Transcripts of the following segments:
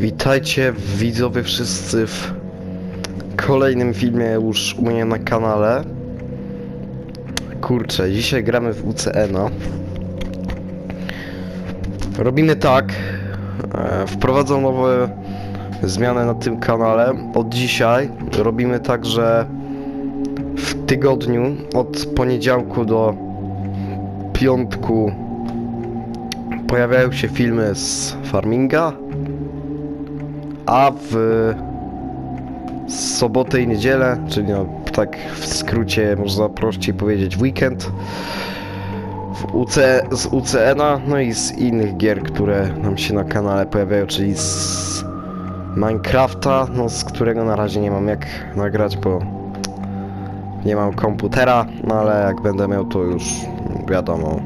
Witajcie widzowie wszyscy w kolejnym filmie już u mnie na kanale. Kurczę, dzisiaj gramy w UCN-a. Robimy tak, e, wprowadzam nowe zmiany na tym kanale. Od dzisiaj robimy tak, że w tygodniu od poniedziałku do piątku pojawiają się filmy z farminga, a w sobotę i niedzielę, czyli no, tak w skrócie można prościej powiedzieć weekend w UC, z UCN-a, no i z innych gier, które nam się na kanale pojawiają, czyli z Minecrafta, no z którego na razie nie mam jak nagrać, bo nie mam komputera, no ale jak będę miał to już wiadomo.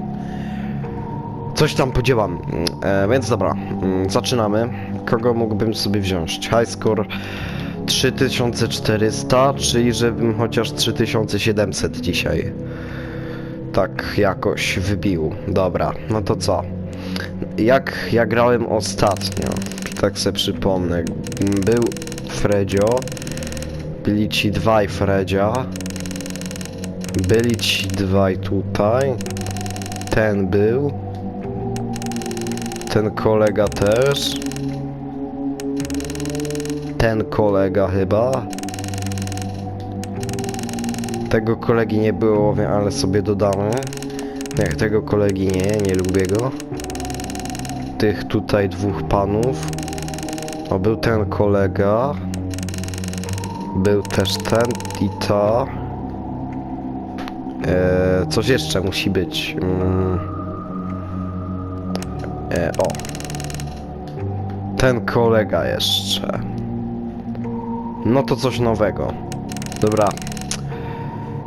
Coś tam podziałam, e, więc dobra, mm, zaczynamy. Kogo mógłbym sobie wziąć? High score 3400, czyli żebym chociaż 3700 dzisiaj. Tak jakoś wybił. Dobra, no to co? Jak ja grałem ostatnio, tak se przypomnę, był Fredzio, byli ci dwaj Fredzia, byli ci dwaj tutaj, ten był, ten kolega też, ten kolega chyba, tego kolegi nie było, ale sobie dodamy. Nie, tego kolegi nie, nie lubię go. Tych tutaj dwóch panów. O, był ten kolega. Był też ten i ta. Eee, coś jeszcze musi być. Mm. Eee, o. Ten kolega jeszcze. No to coś nowego. Dobra,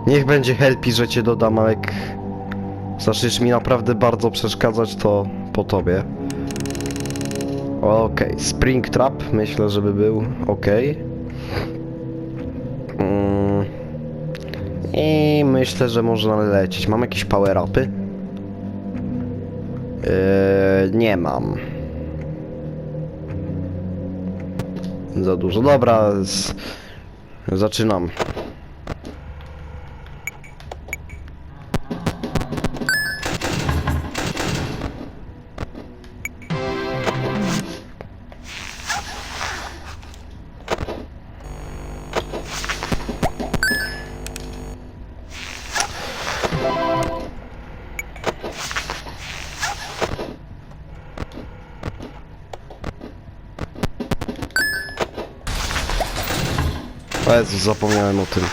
Niech będzie helpi, że cię dodam, ale jak zaczniesz mi naprawdę bardzo przeszkadzać, to po tobie. Okej, Springtrap myślę, żeby był ok. Mm. I myślę, że można lecieć. Mam jakieś power-upy? Yy, nie mam. Za dużo. Dobra, z... zaczynam. Zapomniałem o tym.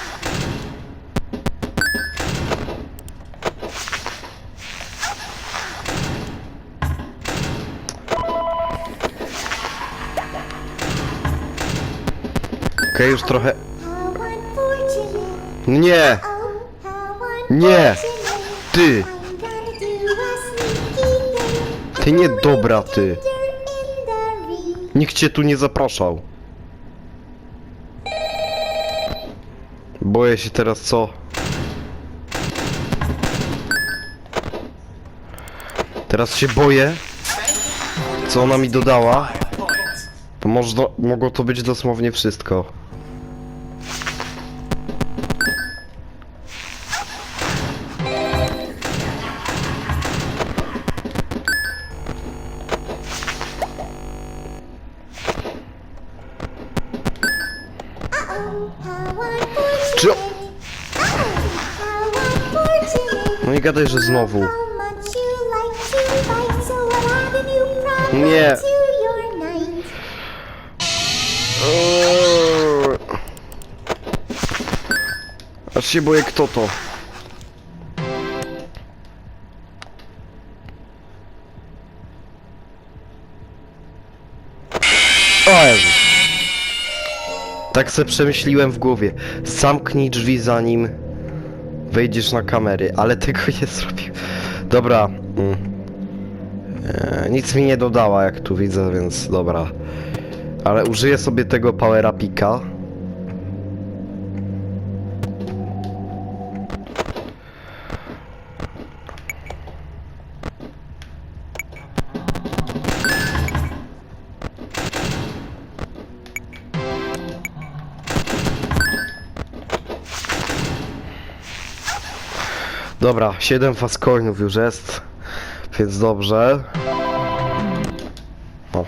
Okej, już trochę... Nie! Nie! Ty! Ty nie dobra, ty! Nikt cię tu nie zapraszał. Boję się teraz co? Teraz się boję, co ona mi dodała. To mogło to być dosłownie wszystko. Gadaj, że znowu. Nie. Eee. Aż się boję kto to. O Jezu. Tak se przemyśliłem w głowie. Zamknij drzwi zanim wejdziesz na kamery, ale tego nie zrobił. Dobra. Mm. E, nic mi nie dodała, jak tu widzę, więc dobra. Ale użyję sobie tego powera pika. Dobra, 7 fast coinów już jest, więc dobrze. O.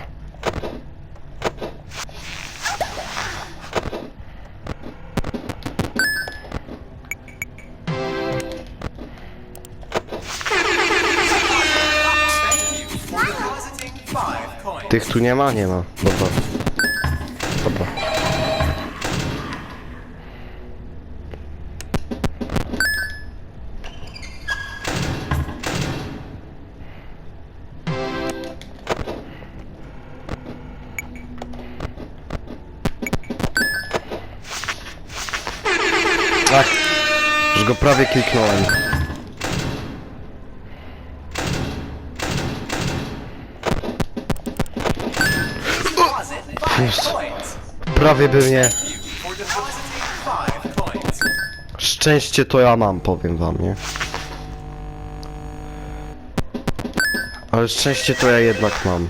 Tych tu nie ma? Nie ma. Dobra. Dobra. Ach, już go prawie kliknąłem. Coins. Prawie by mnie. Szczęście to ja mam, powiem wam, nie? Ale szczęście to ja jednak mam.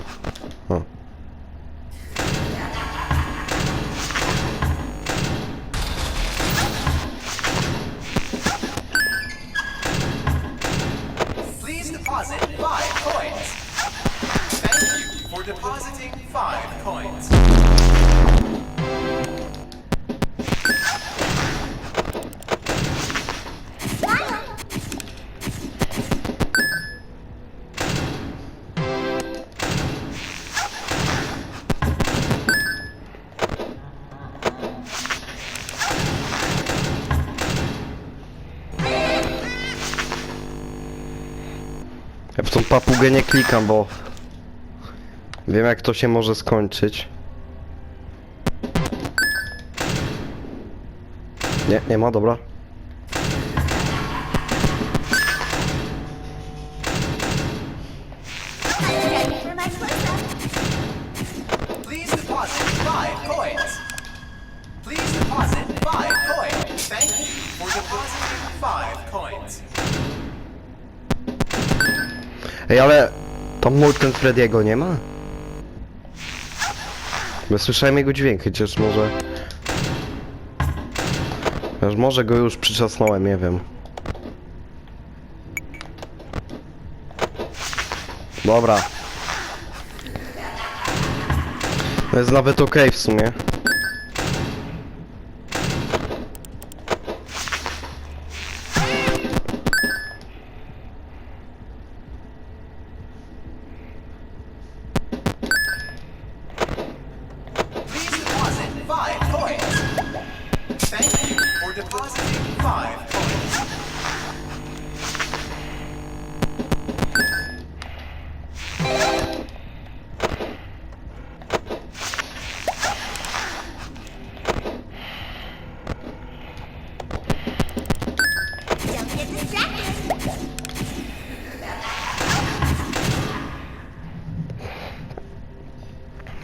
Deposit five coins. Thank you for depositing five coins. Nie klikam, bo wiem jak to się może skończyć. Nie, nie ma, dobra. Tam Molten Frediego nie ma? Bo słyszałem jego dźwięk, chociaż może... Chociaż może go już przyczasnąłem, nie wiem. Dobra. To jest nawet okej w sumie.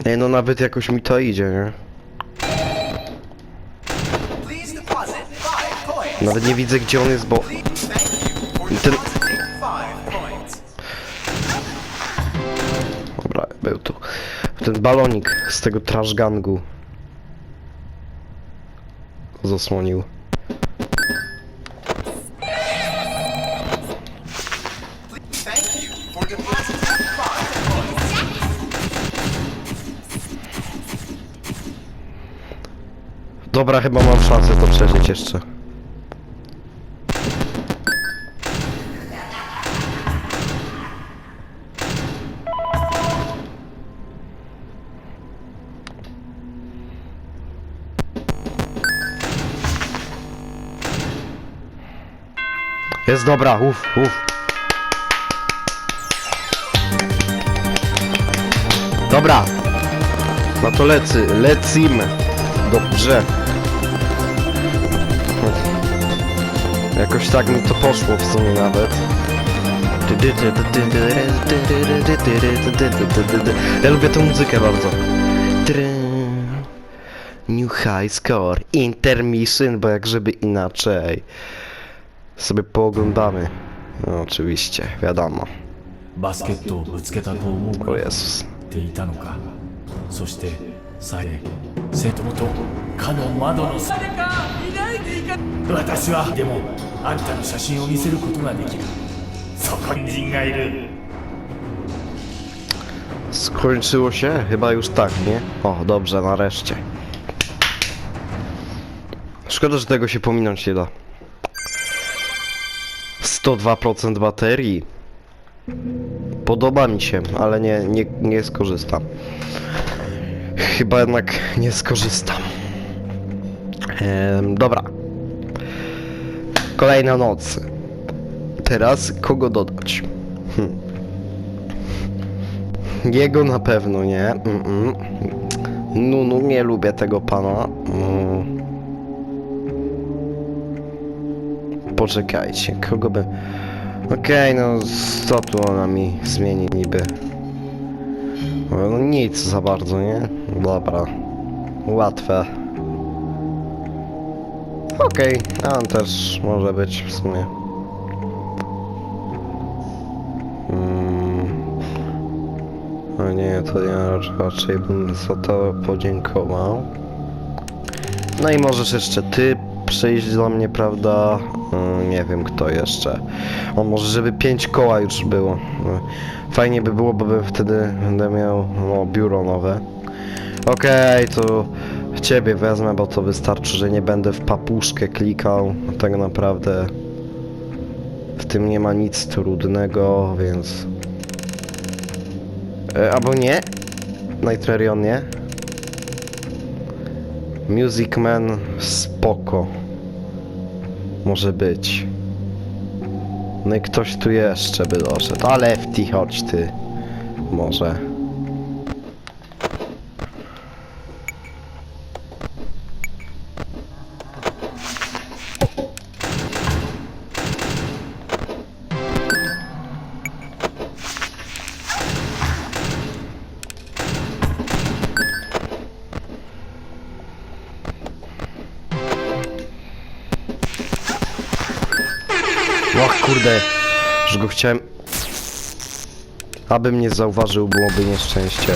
Ej, no nawet jakoś mi to idzie, nie? Nawet nie widzę gdzie on jest, bo... Ten-. Dobra, był tu. Ten balonik z tego trash gangu. Zasłonił. Dobra, chyba mam szansę to przeżyć jeszcze. Jest dobra, uff, uff. Dobra. No to lecy, lecimy. Dobrze. Jakoś tak mi to poszło w sumie nawet. Ja lubię tę muzykę bardzo. New high score, intermission, bo jak żeby inaczej. Sobie pooglądamy. No oczywiście, wiadomo. バスケットをぶつけたと思うか O ら Jezus. っていたのかそしてさえ瀬戸とかの窓の誰かいないでいか私はでも あんたの写真を見せることができるそこに人がいる Skończyło się? Chyba już tak, nie? O, dobrze, nareszcie. Szkoda, że tego się pominąć nie da. 102% baterii. Podoba mi się, ale nie, nie, nie skorzystam. Chyba jednak nie skorzystam. Ehm, dobra. Kolejna noc. Teraz kogo dodać? Hm. Jego na pewno nie. Mm-mm. Nunu, nie lubię tego pana. Mm. Poczekajcie, kogo by... Okej, no co tu ona mi zmieni niby? No nic za bardzo, nie? Dobra. Łatwe. Okej, a on też może być w sumie. Mm. O nie, to ja raczej- bym za to podziękował. No i możesz jeszcze ty przyjść do mnie, prawda? Mm, Nie wiem kto jeszcze. O, może żeby pięć koła już było. No, Fajnie by było, bo bym wtedy będę miał no, biuro nowe. Okej, to ciebie wezmę, bo to wystarczy, że nie będę w papuszkę klikał. Tak naprawdę w tym nie ma nic trudnego, więc... E, albo nie? Nitrerion nie? Music Man spoko. Może być. No i ktoś tu jeszcze by doszedł. A Lefty, chodź ty. Może. Kurde, że go chciałem... Aby mnie zauważył, byłoby nieszczęście.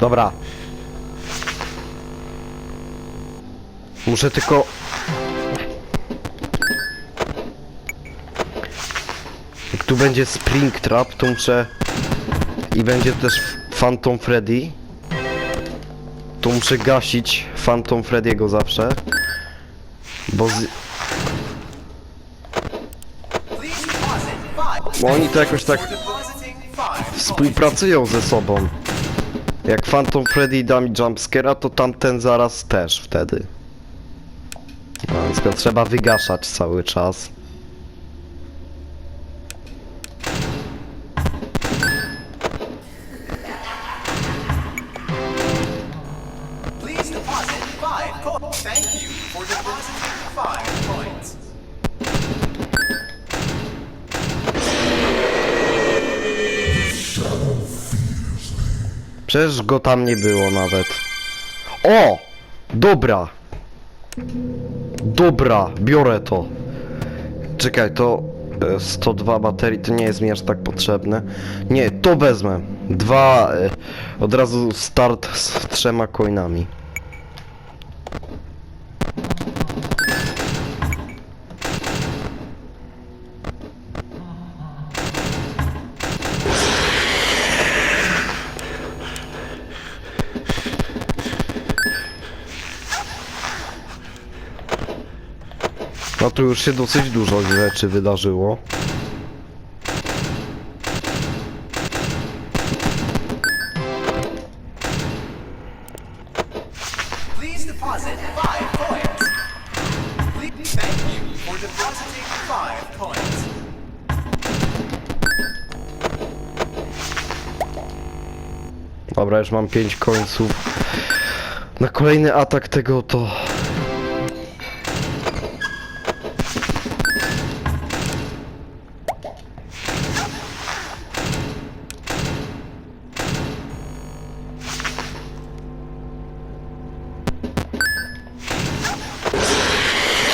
Dobra. Muszę tylko... tu będzie Spring Trap, to muszę... I będzie też Phantom Freddy. To muszę gasić Phantom Freddy'ego zawsze. Bo z... Bo oni to jakoś tak współpracują ze sobą. Jak Phantom Freddy da mi jumpscare'a, to tamten zaraz też wtedy. No, więc go trzeba wygaszać cały czas. Thank you for depositing five coins. Przecież go tam nie było nawet. O! Dobra! Dobra, biorę to. Czekaj, to e, 102 baterii to nie jest mi aż tak potrzebne. Nie, to wezmę. Dwa, e, od razu start z trzema coinami. No tu już się dosyć dużo rzeczy wydarzyło. Dobra, już mam 5 końców. Na kolejny atak tego to...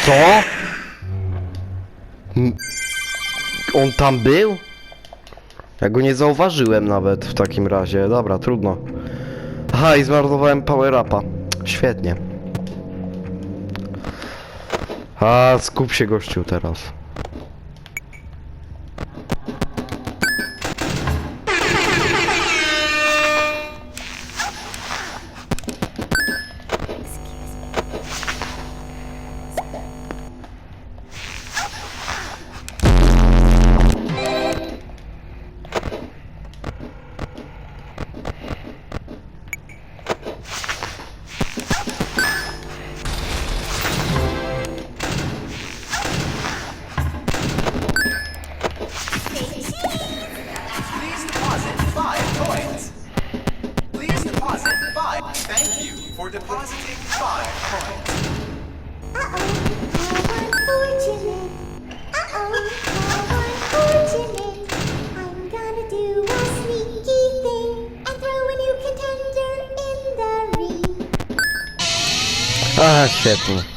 Co? On tam był? Ja go nie zauważyłem nawet w takim razie. Dobra, trudno. Aha, i zmarnowałem power upa. Świetnie. A, skup się gościu teraz. Depositing five coins. Uh-oh, how unfortunate. Uh-oh, how unfortunate. I'm gonna do a sneaky thing and throw a new contender in the ring. Ah, a, świetnie.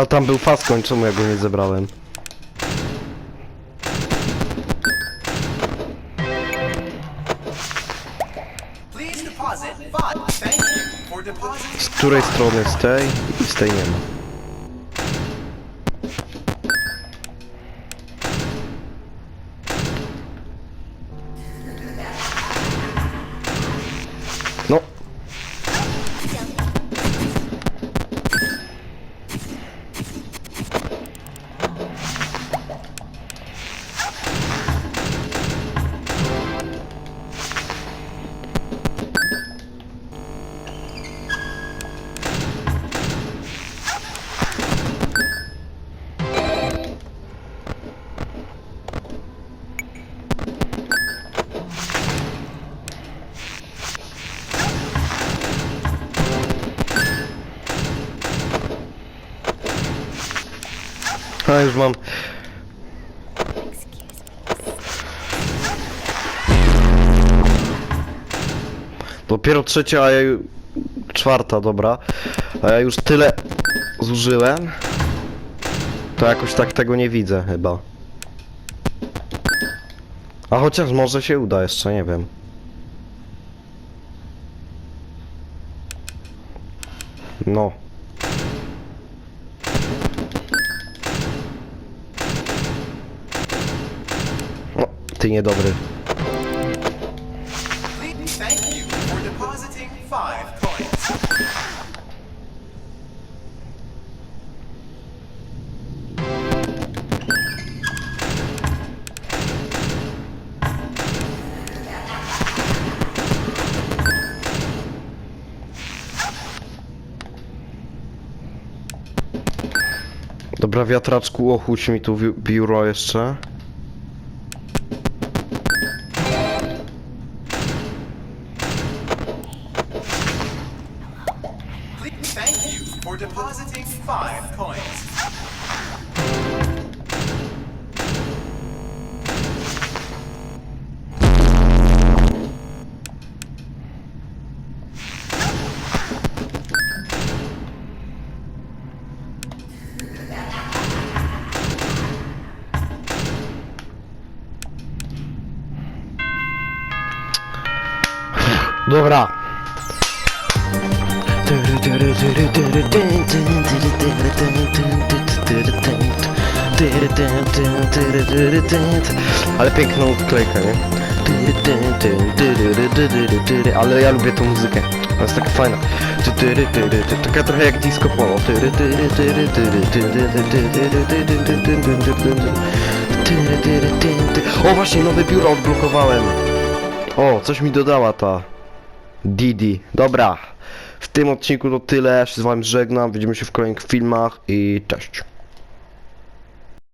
A tam był Faskoń, czemu ja go nie zebrałem? Z której strony? Z tej? I z tej nie ma. Już mam. Dopiero trzecia, a ja czwarta, dobra. A ja już tyle zużyłem. To jakoś tak tego nie widzę chyba. A chociaż może się uda jeszcze, nie wiem. No. Ty niedobry. Dobra, wiatraczku, ochudź mi tu biuro jeszcze. Dobra. Ale piękną odklejkę, nie? Ale ja lubię tą muzykę. Ona jest taka fajna. Taka trochę jak disco polo. O właśnie, nowe biuro odblokowałem. O, coś mi dodała ta Didi. Dobra. W tym odcinku to tyle. Ja się z wami żegnam. Widzimy się w kolejnych filmach i cześć.